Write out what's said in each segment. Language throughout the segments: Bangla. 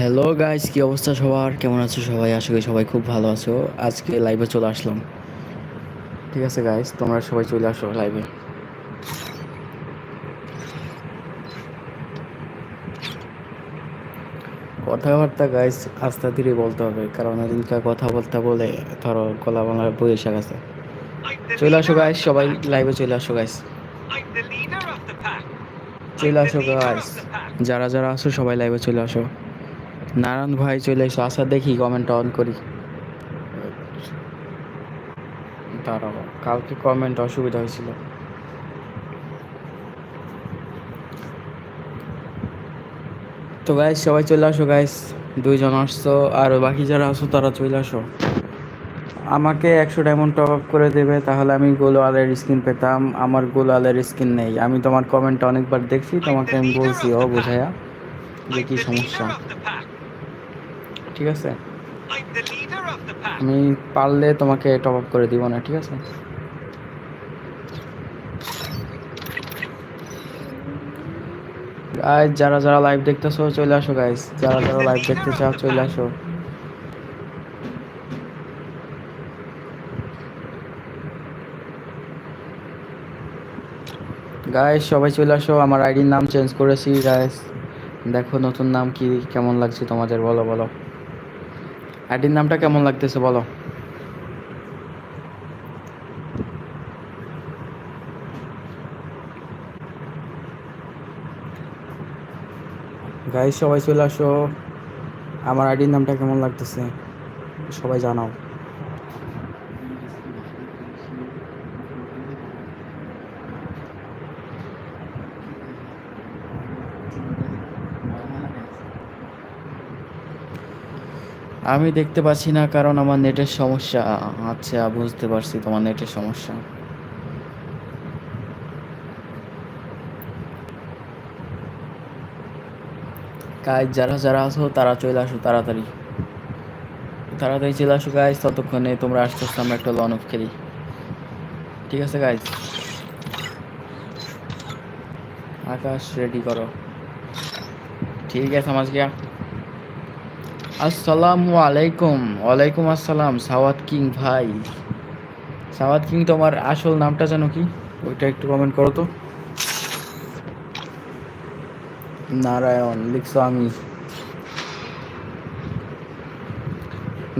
হ্যালো গাইস কি অবস্থা সবার? কেমন আছো সবাই? আশা করি সবাই খুব ভালো আছো। আজকে লাইভে চলে আসলাম। ঠিক আছে গাইস তোমরা সবাই চলে আসো লাইভে কথাবার্তা গাইস আস্তে ধীরে বলতে হবে, কারণ এদিনকার কথা বলতে বলে, ধরো, গলা বাংলা বই এসে গেছে। চলে আসো গাইস সবাই লাইভে চলে আসো গাইস চলে আসো গাইস যারা যারা আসো সবাই লাইভে চলে আসো। নারায়ণ ভাই চলে এসো, আসা দেখি কমেন্ট অন করি। দাঁড়াও, কালকে কমেন্ট অসুবিধা হয়েছিল। তো গাইস সবাই চলে আসো গাইস দুইজন আসছো, আর বাকি যারা আসো তারা চলে আসো। আমাকে একশো ডায়মন্ড টপ আপ করে দেবে, তাহলে আমি গোলওয়ালের স্কিন পেতাম, আমার গোলওয়ালের স্কিন নেই। আমি তোমার কমেন্ট অনেকবার দেখছি, তোমাকে আমি বলছি, ও বোঝায়া, যে কি সমস্যা। ঠিক আছে? আমি পারলে তোমাকে টপ আপ করে দিব না ঠিক আছে? গাইজ যারা যারা লাইভ দেখতেছো চলে আসো গাইজ যারা যারা লাইভ দেখতে চাও চলে আসো। গাইস সবাই চলে আসো। আমার আইডির নাম চেঞ্জ করেছি গাইস দেখো নতুন নাম কি কেমন লাগছে তোমাদের বলো বলো। আইডির নামটা কেমন লাগতেছে বলো? গাইস সবাই চলে আসো। আমার আইডির নামটা কেমন লাগতেছে? সবাই জানাও। আমি দেখতে পাচ্ছি না, কারণ আমার নেটের সমস্যা। আচ্ছা বুঝতে পারছি তোমার নেটের সমস্যা। কাজ যারা যারা আসো তারা চলে আসো তাড়াতাড়ি। তাড়াতাড়ি চলে আসো গাইজ ততক্ষণে তোমরা আসতে আসতে আমরা একটা লন অফ খেলি। ঠিক আছে গাইজ আকাশ রেডি করো। ঠিক আছে সমাজ গিয়া আসসালামু আলাইকুম। ওয়ালাইকুম আসসালাম, সাওয়াত কিং ভাই। সাওয়াত কিং, তোমার আসল নামটা জানো কি? ওইটা একটু কমেন্ট করো তো। নারায়ণ, লিখছো আমি।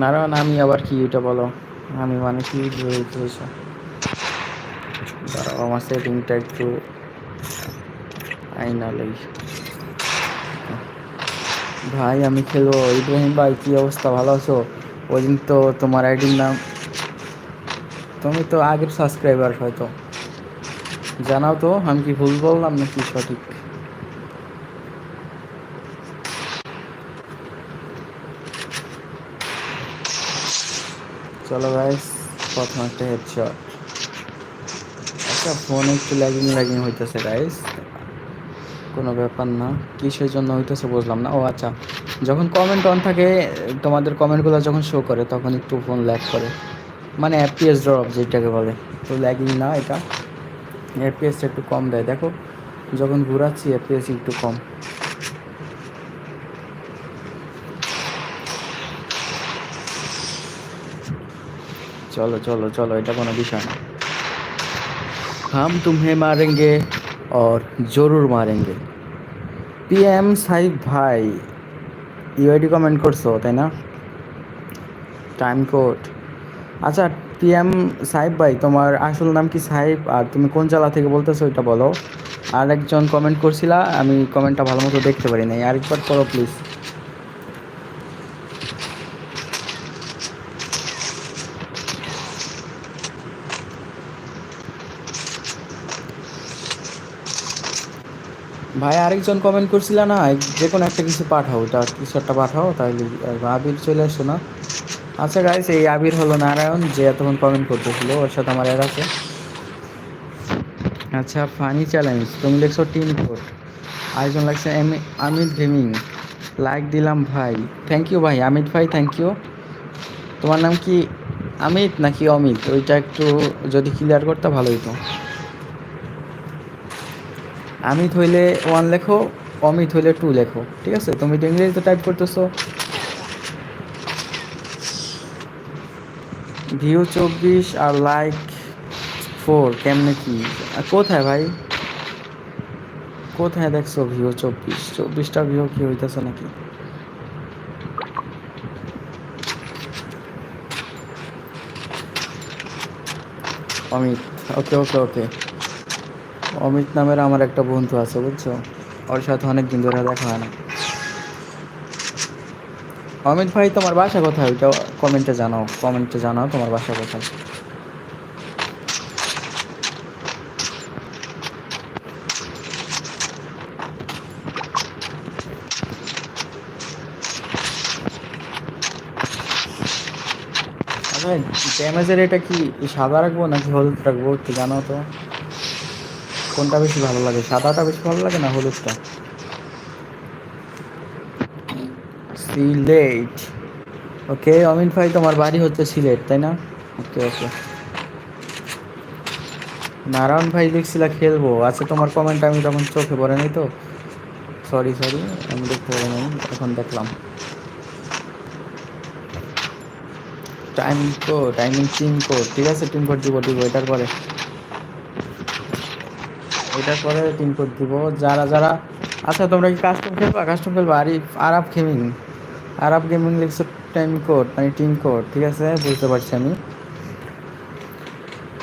নারায়ণ, আমি আবার কি এটা বলো? আমি মানে কি হয়েছে দাঁড়াও, আমার সেটিংটা একটু আইনা ভাই, আমি খেলব ইব্রাহিম ভাই, কি অবস্থা? ভালো আছো? ওই দিন তো তোমার আইডির নাম তুমি তো আগের সাবস্ক্রাইবার হয়তো। জানাও তো, আমি কি ভুল বললাম নাকি সঠিক? চলো গাইস প্রথম একটা হেডশট আচ্ছা ফোন একটু ল্যাগিং ল্যাগিং হইতেছে গাইস কোনো ব্যাপার না কিসের জন্য হইতেছে বুঝলাম না ও আচ্ছা যখন কমেন্ট অন থাকে তোমাদের কমেন্টগুলো যখন শো করে তখন একটু ফোন ল্যাগ করে মানে অ্যাপিএস ড্রপ যেটাকে বলে তো ল্যাগিং না এটা এফপিএসটা একটু কম দেয় দেখো যখন ঘুরাচ্ছি এফপিএস একটু কম চলো চলো চলো এটা কোনো বিষয় না हम तुम्हें मारेंगे और ज़रूर मारेंगे। পি এম সাহিব ভাই ইউআইডি কমেন্ট করছ তাই না? টাইম কোড আচ্ছা পি এম সাহেব ভাই, তোমার আসল নাম কি সাহেব? আর তুমি কোন জেলা থেকে বলতেছো ওইটা বলো। আর একজন কমেন্ট করছিলা, আমি কমেন্টটা ভালো মতো দেখতে পারি নাই। আরেকবার করো প্লিজ ভাই, আরেকজন কমেন্ট করছিল না যে কোনো একটা কিছু পাঠাও ওটা কিছু একটা পাঠাও তাহলে আবির চলে আসো না। আচ্ছা গাইস এই আবির হলো নারায়ণ, যে এতক্ষণ কমেন্ট করতেছিল, ওর সাথে আমার এর আছে। আচ্ছা ফানি চ্যালেঞ্জ তুমি লিখছো টিম কোড আরেকজন লাগছে আমিত গেমিং লাইক দিলাম ভাই। থ্যাংক ইউ ভাই আমিত ভাই থ্যাংক ইউ তোমার নাম কি আমিত নাকি অমিত? ওইটা একটু যদি ক্লিয়ার করতে ভালো হতো আমিত হইলে ওয়ান লেখো অমিত হইলে টু লেখো, ঠিক আছে? তুমি তো ইংরেজিতে টাইপ করতেছো। ভিউ চব্বিশ আর লাইক ফোর কেমনে কি? কোথায় ভাই? কোথায় দেখছ ভিউ চব্বিশ? চব্বিশটা ভিউ কি হইতেছে নাকি? অমিত ওকে ওকে ওকে অমিত নামের আমার একটা বন্ধু আছে, বুঝছ? ওর সাথে অনেক দিন ধরে দেখা হয় না। অমিত ভাই, তোমার বাসা কোথায়? ওইটা কমেন্টে জানাও কমেন্টে জানাও তোমার বাসা কোথায়। ড্যামেজের এটা কি সাদা রাখব নাকি হলুদ রাখব একটু জানাও তো। কোনটা বেশি ভালো লাগে? সাদাটা বেশি ভালো লাগে না হলুদটা? সিলেট। ওকে, অমিন ভাই, তোমার বাড়ি হচ্ছে সিলেট, তাই না? ওকে ওকে। নারায়ণ ভাই দেখছিলা খেলব। আচ্ছা তোমার কমেন্ট আমি তখন চোখে পড়ে নি তো। সরি সরি আমি দেখতে পারি এখন দেখলাম। টাইম কো টাইমিং টিম কোড ঠিক আছে? টিম কোড দিব দিব, এটার পরে। এটার পরে টিম কোড দিব। যারা যারা আচ্ছা তোমরা কি কাস্টম খেলবা? কাস্টম খেলবা। Arif Arab gaming Arab gaming লিখছো টাইম কোড মানে টিম কোড ঠিক আছে? বুঝতে পারছি আমি।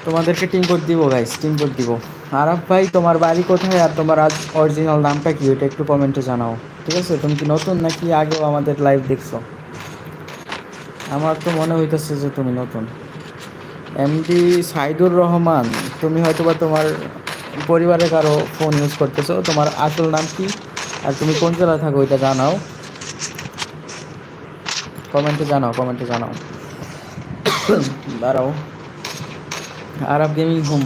তোমাদেরকে টিম কোড দিব গাইস টিম কোড দিব। আরাফ ভাই, তোমার বাড়ি কোথায় আর তোমার আজ অরিজিনাল নামটা কি? ওইটা একটু কমেন্টে জানাও। ঠিক আছে? তুমি কি নতুন নাকি আগেও আমাদের লাইভ দেখছ? আমার তো মনে হইতেছে যে তুমি নতুন। এমডি সাইদুর রহমান, তুমি হয়তো বা তোমার পরিবারে কারও ফোন ইউজ করতেছো, তোমার আসল নাম কি? আর তুমি কোন জেলায় থাকো ওইটা জানাও। কমেন্টে জানাও কমেন্টে জানাও। দাঁড়াও। আরব গেমিং হোম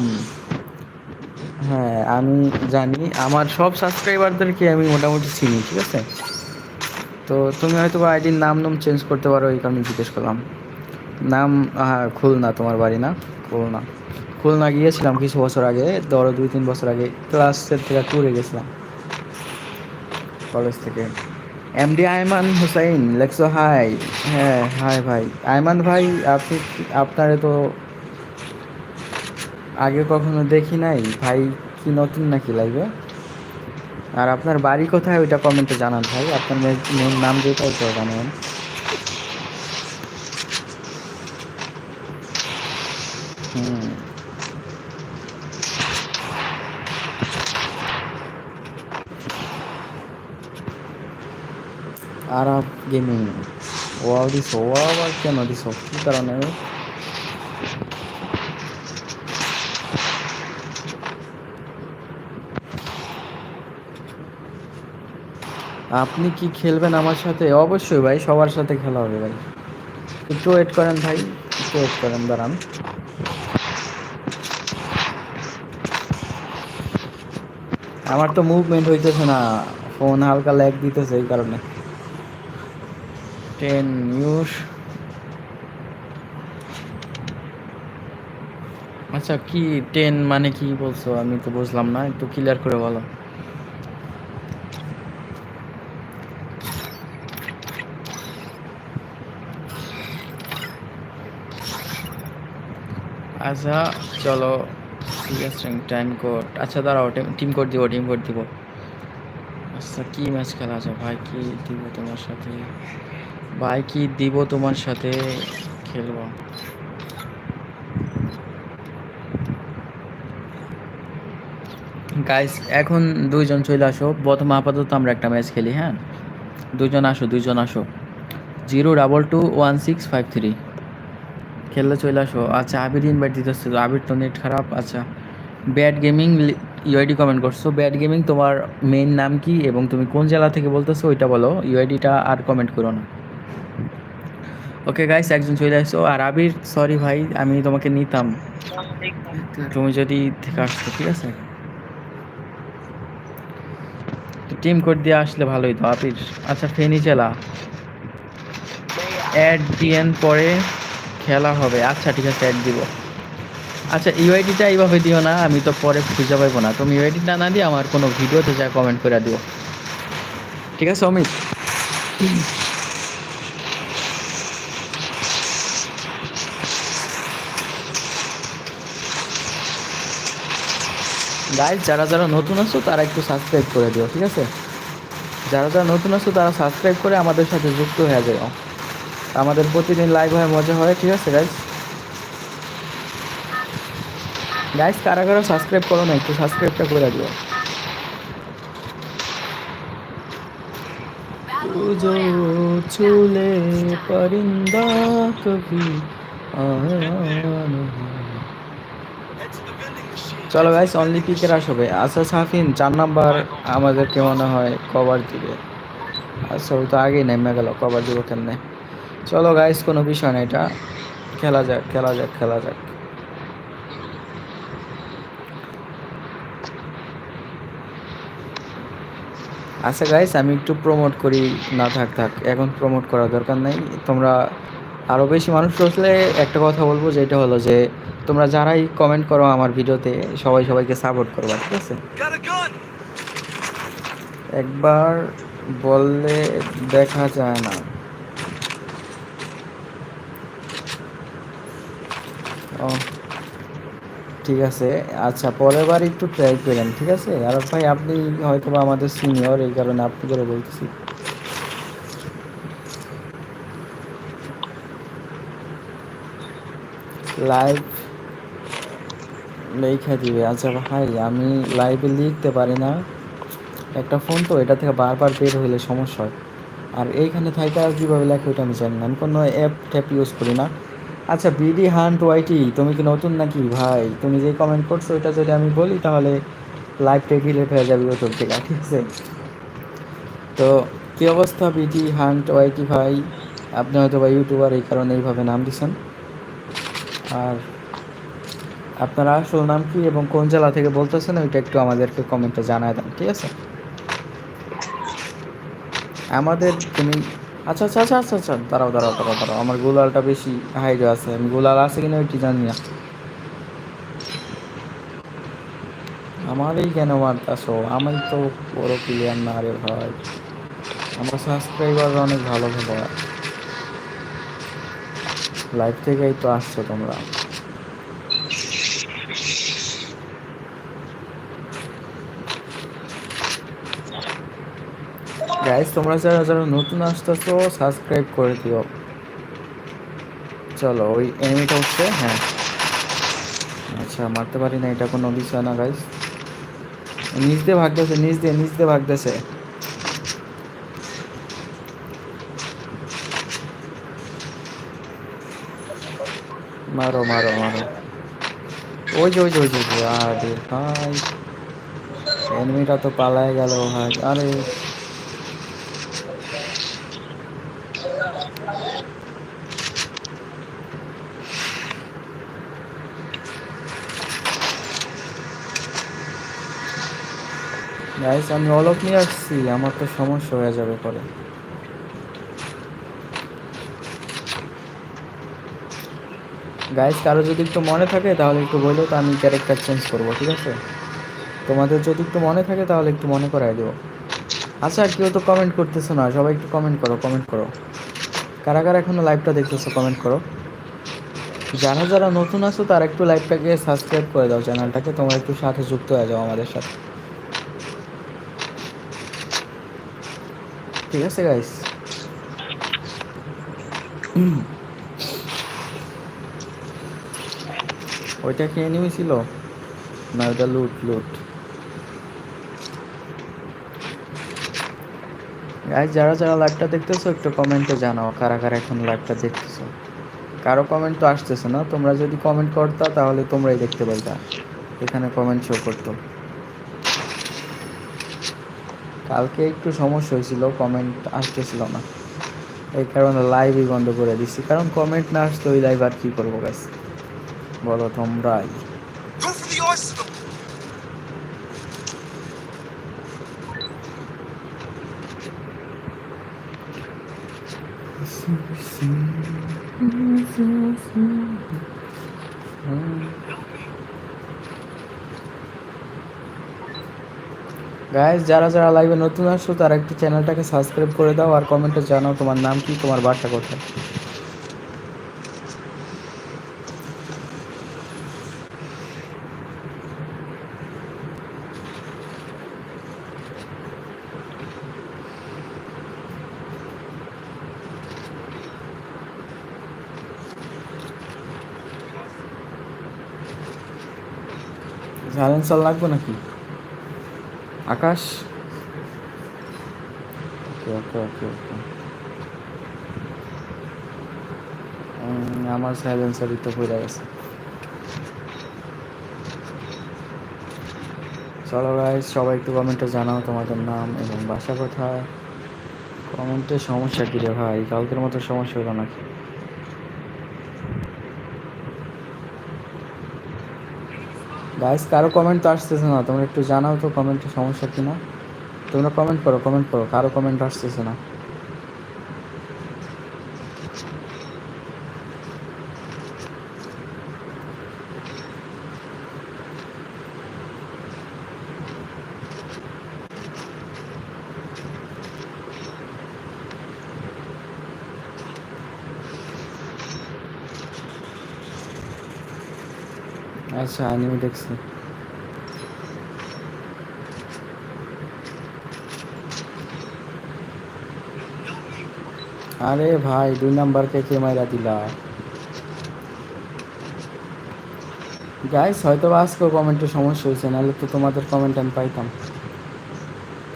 হ্যাঁ আমি জানি, আমার সব সাবস্ক্রাইবারদেরকে আমি মোটামুটি চিনি, ঠিক আছে? তো তুমি হয়তো বা আইডির নাম নাম চেঞ্জ করতে পারো, এই কারণে জিজ্ঞেস করলাম। নাম খুলনা, তোমার বাড়ি না? খুলনা। খুলনা গিয়েছিলাম কিছু বছর আগে, ধরো দুই, তিন বছর আগে ক্লাসের থেকে ট্যুরে গেছিলাম। কলেজ থেকে। এমডি আয়মান হুসাইন, লেখছো হাই হ্যাঁ হাই ভাই। আয়মান ভাই, আপনি, আপনারে তো আগে কখনো দেখি নাই। ভাই, কি নতুন নাকি লাইভে আর আপনার বাড়ি কোথায়? ওইটা কমেন্টে জানান ভাই। আপনার নাম যেটা, ওইটা জানাবেন আরব গেমিং ওয়াও দিছো ওয়াও আবার কেন দিছো কি কারণে আপনি কি খেলবেন আমার সাথে? অবশ্যই ভাই, সবার সাথে খেলা হবে ভাই। একটু ওয়েট করেন ভাই, একটু ওয়েট করেন, দাঁড়ান। আমার তো মুভমেন্ট হইতেছে না ফোন হালকা ল্যাগ দিতেছে এই কারণে। টেন নিউজ আচ্ছা কি টেন মানে কি বলছো? আমি তো বুঝলাম না, একটু ক্লিয়ার করে বলো। আচ্ছা চলো ঠিক আছে টাইম কোড আচ্ছা দাঁড়াও টিম কোড দিব টিম কোড দিব। আচ্ছা কি ম্যাচ খেলা আছে? ভাই, কি দিব তোমার সাথে? ভাই, কি দিব তোমার সাথে খেলব? গাইস এখন দুইজন চলে আসো। প্রথম আপাতত আমরা একটা ম্যাচ খেলি হ্যাঁ? দুইজন আসো দুইজন আসো। Zero double two one six five three খেললে চলে আসো। আচ্ছা আবির ইনভাইট দিতে হচ্ছে আবির তো নেট খারাপ। আচ্ছা ব্যাড গেমিং ইউআইডি কমেন্ট করছ। ব্যাড গেমিং তোমার মেইন নাম কি এবং তুমি কোন জেলা থেকে বলতেছো, ওইটা বলো। ইউআইডিটা আর কমেন্ট করো না। ওকে গাইস একজন চলে আসো আর আবির সরি ভাই, আমি তোমাকে নিতাম। তুমি যদি থেকে আসতো, ঠিক আছে? টিম কোড দিয়ে আসলে ভালোই তো, আবির। আচ্ছা ফেনি জেলা। অ্যাড ডিএন পরে খেলা হবে। আচ্ছা ঠিক আছে অ্যাড দিব। আচ্ছা ইউআইডিটা এইভাবে দিও না, আমি তো পরে খুঁজে পাইবো না। তুমি ইউআইডিটা না দিয়ে আমার কোনো ভিডিওতে যা কমেন্ট করে দিও। ঠিক আছে, অমিত? গাইজ যারা যারা নতুন আছো তারা একটু সাবস্ক্রাইব করে দিও ঠিক আছে যারা যারা নতুন আছো তারা সাবস্ক্রাইব করে আমাদের সাথে যুক্ত হয়ে যাও আমাদের প্রতিদিন লাইভ হয় মজা হয় ঠিক আছে গাইজ গাইজ কারা কারা সাবস্ক্রাইব করো না একটু সাবস্ক্রাইবটা করে দিও जो छूले परिंदा कभी आया नहीं চলো গাইস অনলি পিকের আসবে আচ্ছা সাফিন, চার নাম্বার আমাদেরকে মনে হয় কভার দিবে। আচ্ছা ওই তো আগেই নেমে গেল কভার দিব কেমনে? চলো গাইস কোনো বিষয় না এটা। খেলা যাক খেলা যাক খেলা যাক। আচ্ছা গাইস আমি একটু প্রমোট করি। না থাক থাক, এখন প্রমোট করার দরকার নাই। তোমরা আরও বেশি মানুষ আসলে একটা কথা বলব যেটা হলো যে তোমরা যারাই কমেন্ট করো আমার ভিডিওতে সবাই সবাইকে সাপোর্ট করবা ঠিক আছে? একবার বললে দেখা যায় না। ও ঠিক আছে। আচ্ছা পরের বার একটু ট্রাই করেন ঠিক আছে? আর ভাই আপনি হয়তো আমাদের সিনিয়র এই কারণে আপনি করে বলতেছি। লাইভ লেখা দিবে। আচ্ছা ভাই, আমি লাইভে লিখতে পারি না। একটা ফোন তো, এটা থেকে বারবার বের হইলে সমস্যা হয়। আর এইখানে থাইকা কীভাবে লেখে ওইটা আমি জানি না। আমি কোনো অ্যাপ ট্যাপ ইউজ করি না। আচ্ছা বিডি হান্ট ওয়াইটি তুমি কি নতুন নাকি? ভাই, তুমি যে কমেন্ট করছ, ওইটা যদি আমি বলি, তাহলে লাইভটা ডিলেট হয়ে যাবে ওর থেকে, ঠিক আছে? তো, কী অবস্থা বিডি হান্ট ওয়াইটি ভাই? আপনি হয়তো বা ইউটিউবার এই কারণে এইভাবে নাম দিচ্ছেন আর আপনার আসল নাম কি এবং কোন জেলা থেকে বলতেছেন ওইটা একটু আমাদেরকে কমেন্টে জানায় দেন, ঠিক আছে? আমাদের তুমি আচ্ছা আচ্ছা আচ্ছা আচ্ছা আচ্ছা দাঁড়াও দাঁড়াও দাঁড়াও দাঁড়াও, আমার গুলালটা বেশি হাইডে আছে। আমি গুলাল আছে কিনা ওইটি জানি না। আমারই কেন মারতাছো? আমি তো বড় প্লেয়ার না রে ভাই। আমার সাবস্ক্রাইবার অনেক ভালো ভালো লাইভ থেকেই তো আসছো তোমরা। গাইস তোমরা যারা যারা নতুন আসতেছো সাবস্ক্রাইব করে দিও। চলো, ওই এনিমিটা হচ্ছে হ্যাঁ। আচ্ছা মারতে পারি না, এটা কোনো বিষয় না গাইস নিচ দিয়ে ভাগতেছে, নিজ দিয়ে নিচ দিয়ে ভাগতেছে। মারো মারো মারো। ওই যে ওই যে ওই যে আরে ভাই। এনিমিটা তো পালায় গেল, ভাই। আরে। গাইস আমি অলক নিয়ে আসছি, আমার তো সমস্যা হয়ে যাবে পরে। গাইস কারও যদি একটু মনে থাকে, তাহলে একটু বলো তো আমি ক্যারেক্টার চেঞ্জ করব, ঠিক আছে? তোমাদের যদি একটু মনে থাকে, তাহলে একটু মনে করাই দেবো। আচ্ছা কেউ তো কমেন্ট করতেছো না, সবাই একটু কমেন্ট করো কমেন্ট করো। কারা কারা এখনও লাইভটা দেখতেছো কমেন্ট করো। যারা যারা নতুন আছো, তারা একটু লাইভটাকে সাবস্ক্রাইব করে দাও চ্যানেলটাকে তোমরা একটু সাথে যুক্ত হয়ে যাও আমাদের সাথে। ঠিক আছে গাইস ওইটা কে এনিমি ছিল না ওটা লুট লুট। গাইস যারা যারা লাইভটা দেখতেছো, একটু কমেন্টে জানাও, কারা কারা এখন লাইভটা দেখতেছো। কারও কমেন্ট তো আসতেছে না, তোমরা যদি কমেন্ট করতা, তাহলে তোমরাই দেখতে পাইতা। এখানে কমেন্ট শো করতো। কালকে একটু সমস্যা হয়েছিল কমেন্ট আসতেছিল না। এই কারণে লাইভই বন্ধ করে দিচ্ছি কারণ কমেন্ট না আসলে ওই লাইভ আর কি করব গাছ বলো তোমরাই। গাইজ যারা যারা লাইভে নতুন আসছো তারা একটু চ্যানেলটাকে সাবস্ক্রাইব করে দাও আর কমেন্টে জানাও তোমার নাম কি তোমার বাসা কোথায়। সাইলেন্সার লাগবে নাকি? আকাশ? ওকে ওকে ওকে ওকে। আমার সাইলেন্সারই তো পড়ে গেছে। চলো গাইজ সবাই একটু কমেন্টে জানাও তোমাদের নাম এবং বাসা কোথায়। কমেন্টে সমস্যা কী রে ভাই? কালকের মতো সমস্যা হলো নাকি? গাইস কারও কমেন্ট তো আসতেছে না, তোমরা একটু জানাও তো কমেন্টে সমস্যা কি না তোমরা কমেন্ট করো কমেন্ট করো, কারও কমেন্ট আসতেছে না। আচ্ছা আমিও দেখছি। আরে ভাই, দুই নাম্বারকে কে মাইরা দিলা? গাইস হয়তো আজকেও কমেন্টে সমস্যা হয়েছে, নাহলে তো তোমাদের কমেন্ট আমি পাইতাম।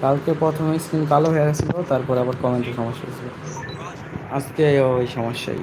কালকে প্রথমে স্ক্রিন কালো হয়ে গেছিল, তারপর আবার কমেন্টে সমস্যা হয়েছিল। আজকে ওই সমস্যাই।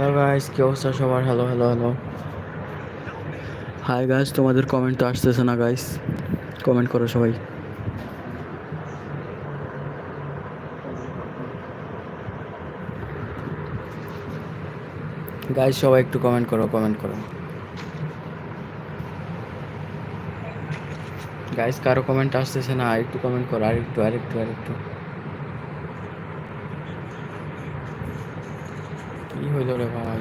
হ্যালো গাইস কি অবস্থা সবার? Hello hello hello hi guys তোমাদের কমেন্ট তো আসতেছে না গাইস কমেন্ট করো সবাই। গাইস সবাই একটু কমেন্ট করো কমেন্ট করো। গাইস কারও কমেন্ট আসতেছে না আর একটু কমেন্ট করো আর একটু আর একটু আর একটু কি হইল রে ভাই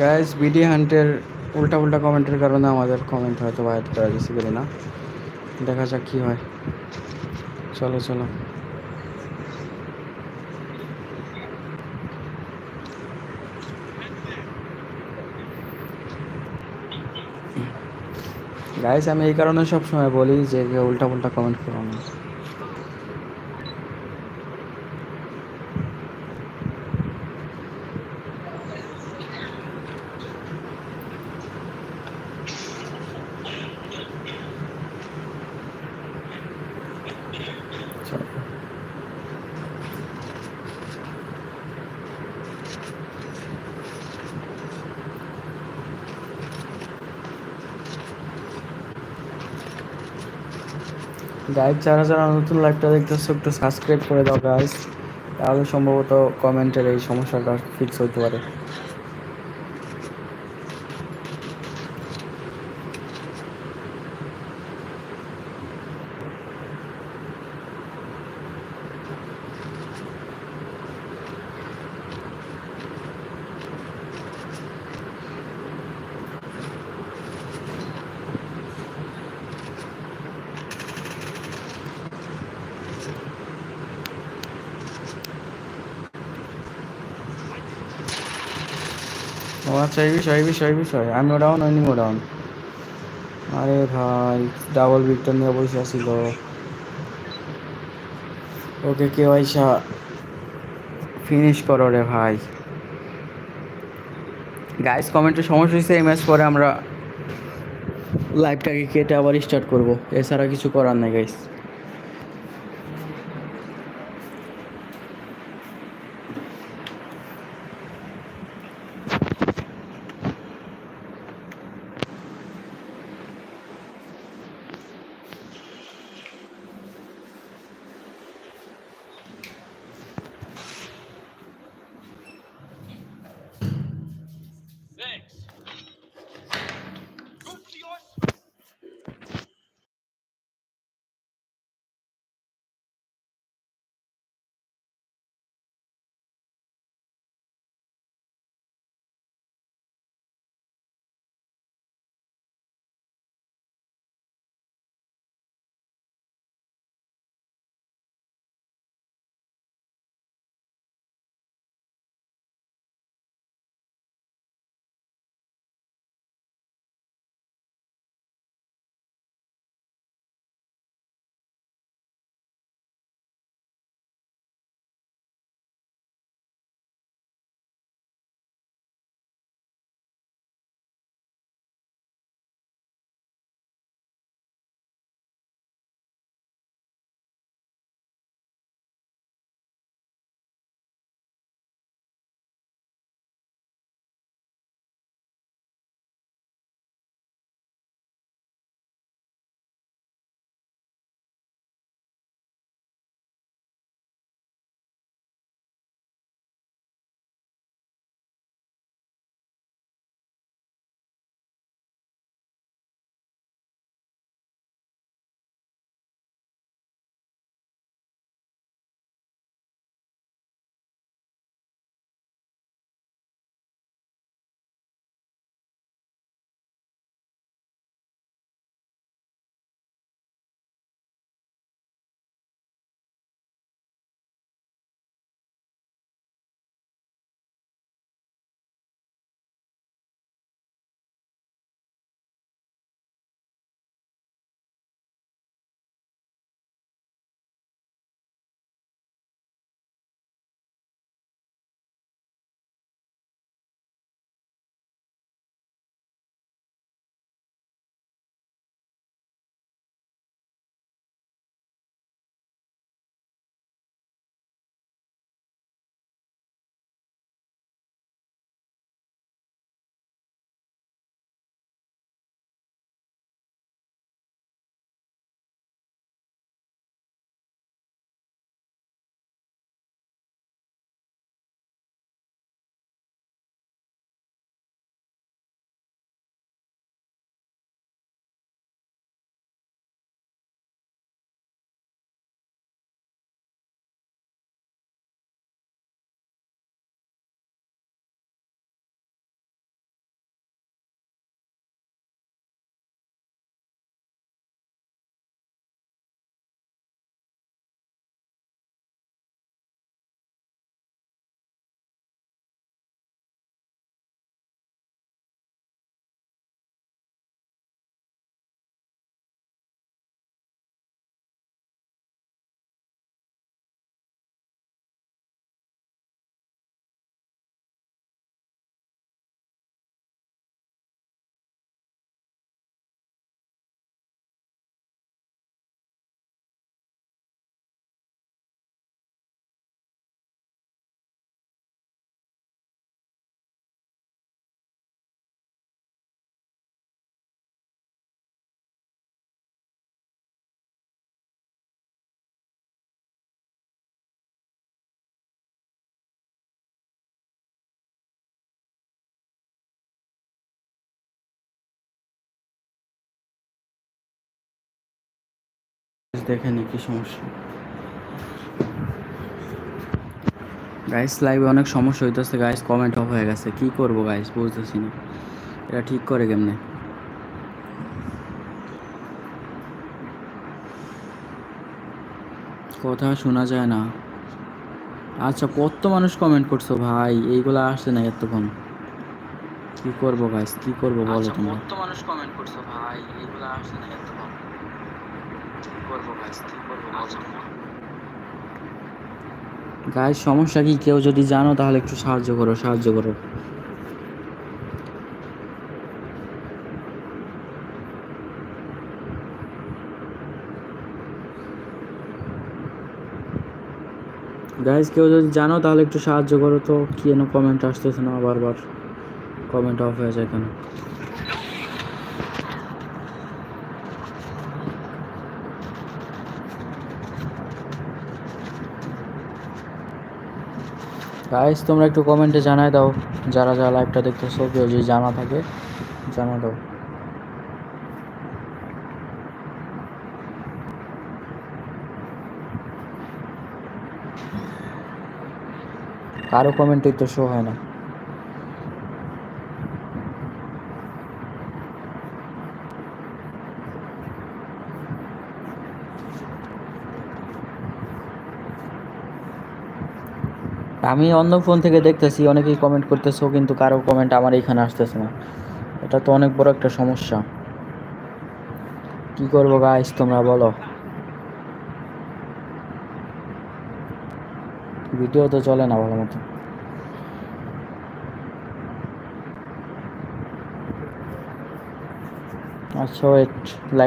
গাইস বিডি হান্টের উল্টা উল্টা কমেন্টের কারণে আমাদের কমেন্ট হয়তো বাইর করা গেছে করি না। দেখা যাক কি হয়। চলো চলো। গাইস আমি এই কারণে সবসময় বলি যে উল্টা পুল্টা কমেন্ট করো না। গাইজ যারা যারা নতুন লাইভটা দেখতেছো, একটু সাবস্ক্রাইব করে দাও গাইজ তাহলে সম্ভবত কমেন্টের এই সমস্যাটা ফিক্স হতে পারে ও আচ্ছা এই বিষয় এই বিষয় এই বিষয় আমিও ডাউন আমিও ডাউন আরে ভাই ডাবল ভিক্টর নিয়ে বসে আসিল ওকে কে পয়সা ফিনিশ করো রে ভাই। গাইস কমেন্টে সমস্যা হয়েছে, এই ম্যাচ পরে আমরা লাইভটাকে কেটে আবার স্টার্ট করব। এছাড়া কিছু করার নেই গাইস দেখে নি কি সমস্যা। গাইস লাইভে অনেক সমস্যা হইতেছে গাইস কমেন্ট অফ হয়ে গেছে। কি করব গাইস বুঝতেছি না। এটা ঠিক করে কেমনে? কথা শোনা যায় না। আচ্ছা কত মানুষ কমেন্ট করছ ভাই? এইগুলা আসছে না এতক্ষণ। কি করব গাইস কি করব বলো তোমরা। কত মানুষ কমেন্ট করছ ভাই? এগুলা আসছে না এতক্ষণ। গাইস সমস্যা কি? কেউ যদি জানো, তাহলে একটু সাহায্য করো সাহায্য করো। গাইস কেউ যদি জানো, তাহলে একটু সাহায্য করো তো। কি যেন কমেন্ট আসতেছে না বারবার কমেন্ট অফ হয়ে যায় কেন? গাইস তোমরা একটু কমেন্টে জানাই দাও। যারা যারা লাইভটা দেখতেছো, কেউ যদি জানা থাকে জানা দাও। কারও কমেন্টে তো শো হয় না। আমি অন্য ফোন থেকে দেখতেছি, অনেকেই কমেন্ট করতেছো, কিন্তু কারও কমেন্ট আমার এখানে আসতেছে না। এটা তো অনেক বড় একটা সমস্যা। কি করব গাইস তোমরা বলো। ভিডিও তো চলে না ভালো মতো। আচ্ছা ওয়েট লাইভ